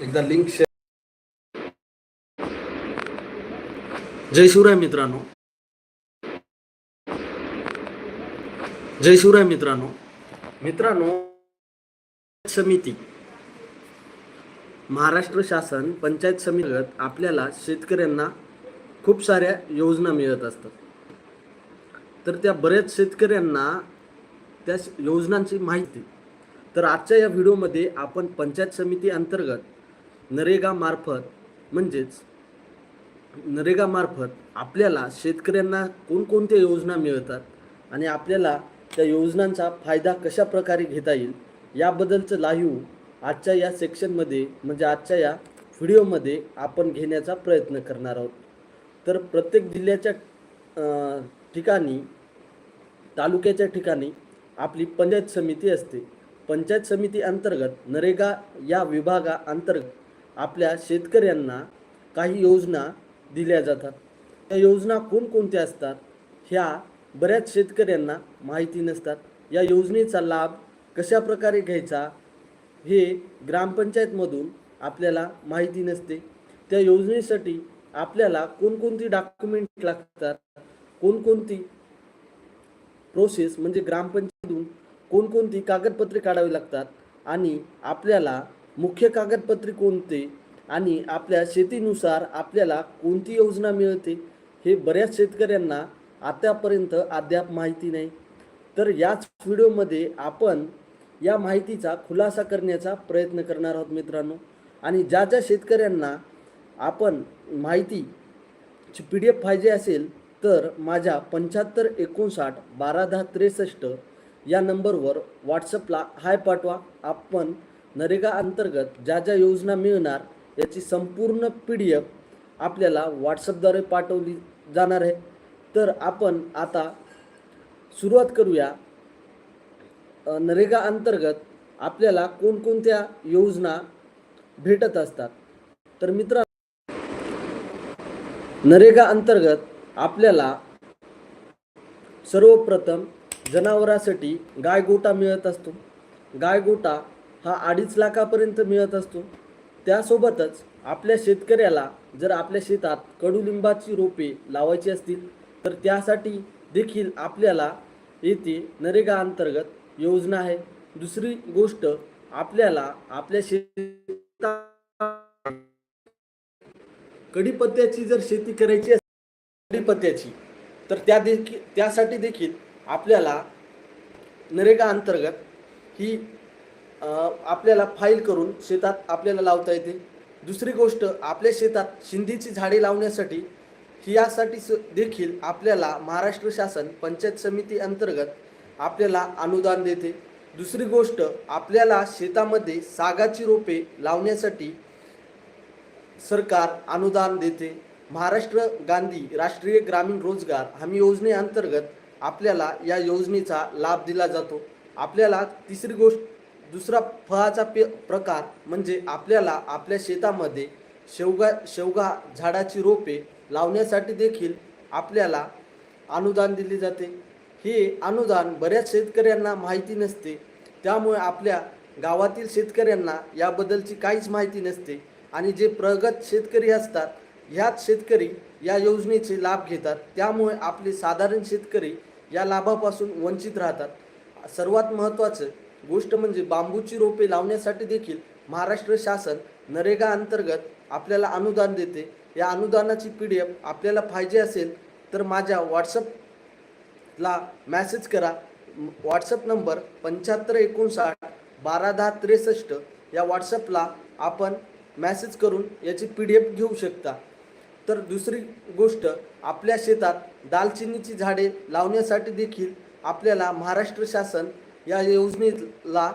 एकदा link share जय शिवराय मित्रांनो. जय शिवराय मित्रांनो. मित्रांनो समिती. महाराष्ट्र शासन पंचायत समितीगत आपल्याला शेतकऱ्यांना खूप साऱ्या योजना मिळत असतात. तर त्या बऱ्याच शेतकऱ्यांना त्या योजनांची माहिती. तर आजच्या या व्हिडिओमध्ये आपण पंचायत समिती अंतर्गत नरेगामार्फत म्हणजेच नरेगामार्फत आपल्याला शेतकऱ्यांना कोणकोणत्या योजना मिळतात आणि आपल्याला त्या योजनांचा फायदा कशा प्रकारे घेता येईल याबद्दलचं लाईव्ह आजच्या या सेक्शनमध्ये म्हणजे आजच्या या व्हिडिओमध्ये आपण घेण्याचा प्रयत्न करणार आहोत. तर प्रत्येक जिल्ह्याच्या ठिकाणी तालुक्याच्या ठिकाणी आपली पंचायत समिती असते. पंचायत समिती अंतर्गत नरेगा या विभागा अंतर्गत आपल्या शेतकऱ्यांना काही योजना दिल्या जातात. त्या योजना कोणकोणत्या असतात? ह्या बऱ्याच शेतकऱ्यांना माहिती नसतात. या योजनेचा लाभ कशा प्रकारे घ्यायचा? हे ग्रामपंचायतमधून आपल्याला माहिती नसते. त्या योजनेसाठी आपल्याला कोणकोणती डॉक्युमेंट लागतात? कोणकोणती प्रोसेस म्हणजे ग्रामपंचायतीतून कोणकोणती कागदपत्रे काढावी लागतात? आणि आपल्याला मुख्य कागदपत्रे कोणते आणि आपल्या शेतीनुसार आपल्याला कोणती योजना मिळते हे बऱ्याच शेतकऱ्यांना आतापर्यंत अद्याप माहिती नाही. तर याच व्हिडिओमध्ये आपण या माहितीचा खुलासा करण्याचा प्रयत्न करणार आहोत मित्रांनो. आणि ज्या ज्या शेतकऱ्यांना आपण माहितीची पी डी एफ पाहिजे असेल तर माझ्या पंच्याहत्तर एकोणसाठ बारा दहा त्रेसष्ट या नंबरवर व्हॉट्सअपला हाय पाठवा. आपण नरेगा अंतर्गत ज्या ज्या योजना मिळणार याची संपूर्ण पी डी एफ आपल्याला व्हॉट्सअपद्वारे पाठवली जाणार आहे. तर आपण आता सुरुवात करूया. नरेगा अंतर्गत आपल्याला कोणकोणत्या योजना भेटत असतात? तर मित्र नरेगा अंतर्गत आपल्याला सर्वप्रथम जनावरासाठी गायगोटा मिळत असतो. गायगोटा हा अडीच लाखापर्यंत मिळत असतो. त्यासोबतच आपल्या शेतकऱ्याला जर आपल्या शेतात कडुलिंबाची रोपे लावायची असतील तर त्यासाठी देखील आपल्याला येथे नरेगा अंतर्गत योजना आहे. दुसरी गोष्ट आपल्याला आपल्या शेतात कढीपत्त्याची जर शेती करायची असेल कढीपत्त्याची तर त्या देखील त्यासाठी देखील आपल्याला नरेगा अंतर्गत ही आपल्याला फाईल करून शेतात आपल्याला लावता येते. दुसरी गोष्ट आपल्या शेतात शिंदीची झाडे लावण्यासाठी यासाठी देखील आपल्याला महाराष्ट्र शासन पंचायत समिती अंतर्गत आपल्याला अनुदान देते. दुसरी गोष्ट आपल्याला शेतामध्ये सागाची रोपे लावण्यासाठी सरकार अनुदान देते. महाराष्ट्र गांधी राष्ट्रीय ग्रामीण रोजगार हमी योजनेअंतर्गत आपल्याला या योजनेचा लाभ दिला जातो. आपल्याला तिसरी गोष्ट दुसरा फळाचा पे प्रकार म्हणजे आपल्याला आपल्या शेतामध्ये शेवगा शेवगा झाडाची रोपे लावण्यासाठी देखील आपल्याला अनुदान दिले जाते. हे अनुदान बऱ्याच शेतकऱ्यांना माहिती नसते. त्यामुळे आपल्या गावातील शेतकऱ्यांना याबद्दलची काहीच माहिती नसते. आणि जे प्रगत शेतकरी असतात ह्याच शेतकरी या योजनेचे लाभ घेतात. त्यामुळे आपले साधारण शेतकरी या लाभापासून वंचित राहतात. सर्वात महत्त्वाचं गोष्ट म्हणजे बांबूची रोपे लावण्यासाठी देखील महाराष्ट्र शासन नरेगा अंतर्गत आपल्याला अनुदान देते. या अनुदानाची पी डी एफ आपल्याला पाहिजे असेल तर माझ्या व्हॉट्सअपला मॅसेज करा. व्हॉट्सअप नंबर पंच्याहत्तर एकोणसाठ बारा दहा त्रेसष्ट या व्हॉट्सअपला आपण मॅसेज करून याची पी डी एफ घेऊ शकता. तर दुसरी गोष्ट आपल्या शेतात दालचिनीची झाडे लावण्यासाठी देखील आपल्याला महाराष्ट्र शासन या योजनेला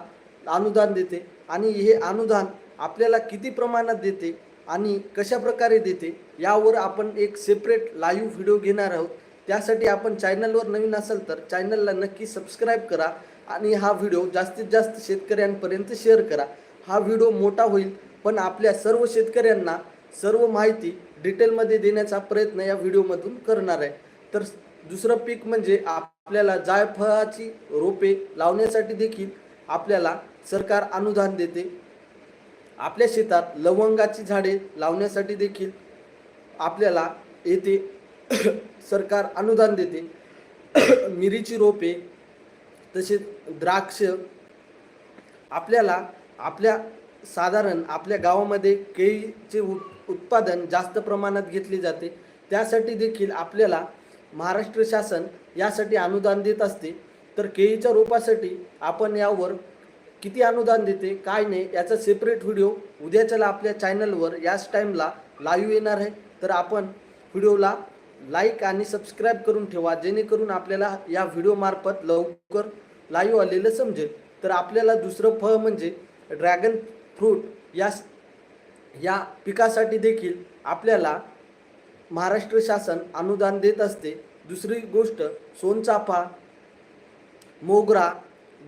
अनुदान देते आणि हे अनुदान आपल्याला किती प्रमाणात देते आणि कशा प्रकारे देते यावर आपण एक सेपरेट लाईव्ह व्हिडिओ घेणार आहोत. त्यासाठी आपण चॅनलवर नवीन असाल तर चॅनलला नक्की सबस्क्राईब करा आणि हा व्हिडिओ जास्तीत जास्त शेतकऱ्यांपर्यंत शेअर करा. हा व्हिडिओ मोठा होईल पण आपल्या सर्व शेतकऱ्यांना सर्व माहिती डिटेलमध्ये देण्याचा प्रयत्न या व्हिडिओमधून करणार आहे. तर दुसरं पीक म्हणजे आपल्याला जायफळाची रोपे लावण्यासाठी देखील आपल्याला सरकार अनुदान देते. आपल्या शेतात लवंगाची झाडे लावण्यासाठी देखील आपल्याला येथे सरकार अनुदान देते. मिरीची रोपे तसेच द्राक्ष आपल्याला आपल्या साधारण आपल्या गावामध्ये केळीचे उत्पादन जास्त प्रमाणात घेतले जाते. त्यासाठी देखील आपल्याला महाराष्ट्र शासन यासाठी अनुदान देत असते तर केळीच्या रोपासाठी आपण यावर किती अनुदान देते काय नाही याचा सेपरेट व्हिडिओ उद्याच्याला आपल्या चॅनलवर याच टाईमला लाईव्ह येणार आहे. तर आपण व्हिडिओला लाईक आणि सबस्क्राईब करून ठेवा जेणेकरून आपल्याला या व्हिडिओमार्फत लवकर लाईव्ह आलेलं समजेल. तर आपल्याला दुसरं फळ म्हणजे ड्रॅगन फ्रूट या या पिकासाठी देखील आपल्याला महाराष्ट्र शासन अनुदान देत असते. दुसरी गोष्ट सोनचाफा मोगरा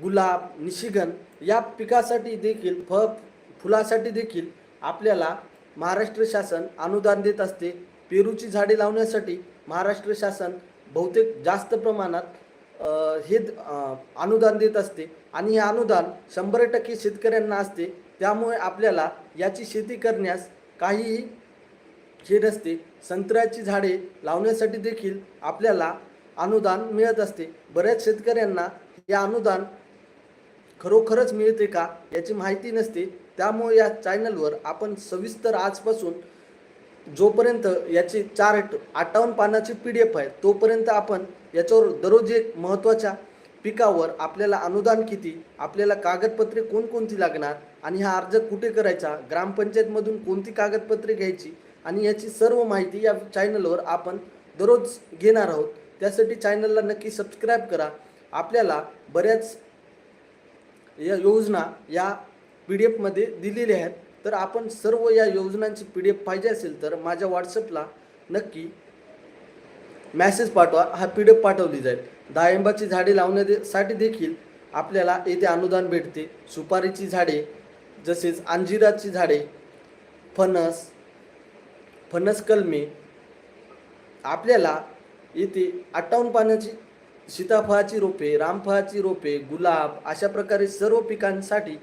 गुलाब निशिगन या पिकासाठी देखील फळ फुलासाठी देखील आपल्याला महाराष्ट्र शासन अनुदान देत असते. पेरूची झाडे लावण्यासाठी महाराष्ट्र शासन बहुतेक जास्त प्रमाणात हे अनुदान देत असते. आणि हे अनुदान शंभर टक्के शेतकऱ्यांना असते. त्यामुळे आपल्याला याची शेती करण्यास काहीही हे नसते संत्र्याची झाडे लावण्यासाठी देखील आपल्याला अनुदान मिळत असते. बऱ्याच शेतकऱ्यांना हे अनुदान खरोखरच मिळते का याची माहिती नसते. त्यामुळे या चॅनलवर आपण सविस्तर आजपासून जोपर्यंत याची चार्ट अठ्ठावन्न पानाची पी डी एफ आहे तोपर्यंत आपण याच्यावर दररोज एक महत्त्वाच्या पिकावर आपल्याला अनुदान किती आपल्याला कागदपत्रे कोणकोणती लागणार आणि हा अर्ज कुठे करायचा ग्रामपंचायतमधून कोणती कागदपत्रे घ्यायची आणि याची सर्व माहिती या चॅनलवर आपण दररोज घेणार आहोत. त्यासाठी चॅनलला नक्की सबस्क्राईब करा. आपल्याला बऱ्याच या योजना या पी डी एफमध्ये दिलेल्या आहेत. तर आपण सर्व या योजनांची पी डी एफ पाहिजे असेल तर माझ्या व्हॉट्सअपला नक्की मॅसेज पाठवा. हा पी डी एफ पाठवली जाईल. डाळिंबाची झाडे लावण्यासाठी देखील आपल्याला येथे अनुदान भेटते. सुपारीची झाडे जसेच अंजिराची झाडे फणस फणस कलमे आपल्याला येथे अठ्ठावन्न पाण्याची सीताफळाची रोपे रामफळाची रोपे गुलाब अशा प्रकारे सर्व पिकांसाठी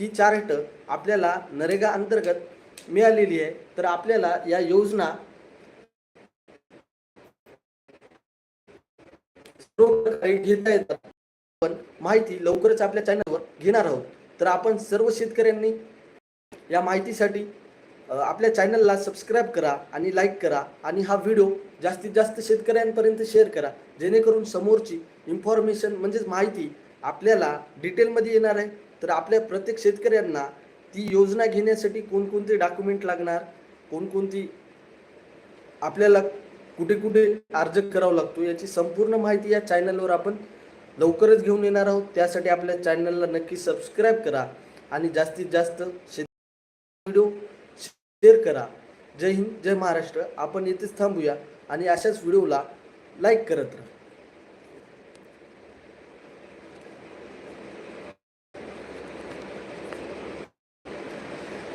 ही चार्ट आपल्याला नरेगा अंतर्गत मिळालेली आहे. तर आपल्याला या योजना घेता येतात. पण माहिती लवकरच आपल्या चॅनलवर घेणार आहोत. तर आपण सर्व शेतकऱ्यांनी या माहितीसाठी आपल्या चॅनलला सबस्क्राईब करा आणि लाईक करा आणि हा व्हिडिओ जास्तीत जास्त शेतकऱ्यांपर्यंत शेअर करा. जेणेकरून समोरची इन्फॉर्मेशन म्हणजेच माहिती आपल्याला डिटेलमध्ये येणार आहे. तर आपल्या प्रत्येक शेतकऱ्यांना ती योजना घेण्यासाठी कोणकोणते डॉक्युमेंट लागणार? कोणकोणती आपल्याला कुठे कुठे अर्ज करावा लागतो? याची संपूर्ण माहिती या चॅनलवर आपण लवकरच घेऊन येणार आहोत. त्यासाठी आपल्या चॅनलला नक्की सबस्क्राईब करा आणि जास्तीत जास्त शेत व्हिडिओ शेअर करा. जय हिंद जय महाराष्ट्र. आपण येथेच थांबूया आणि अशाच व्हिडिओला लाईक करत राहा.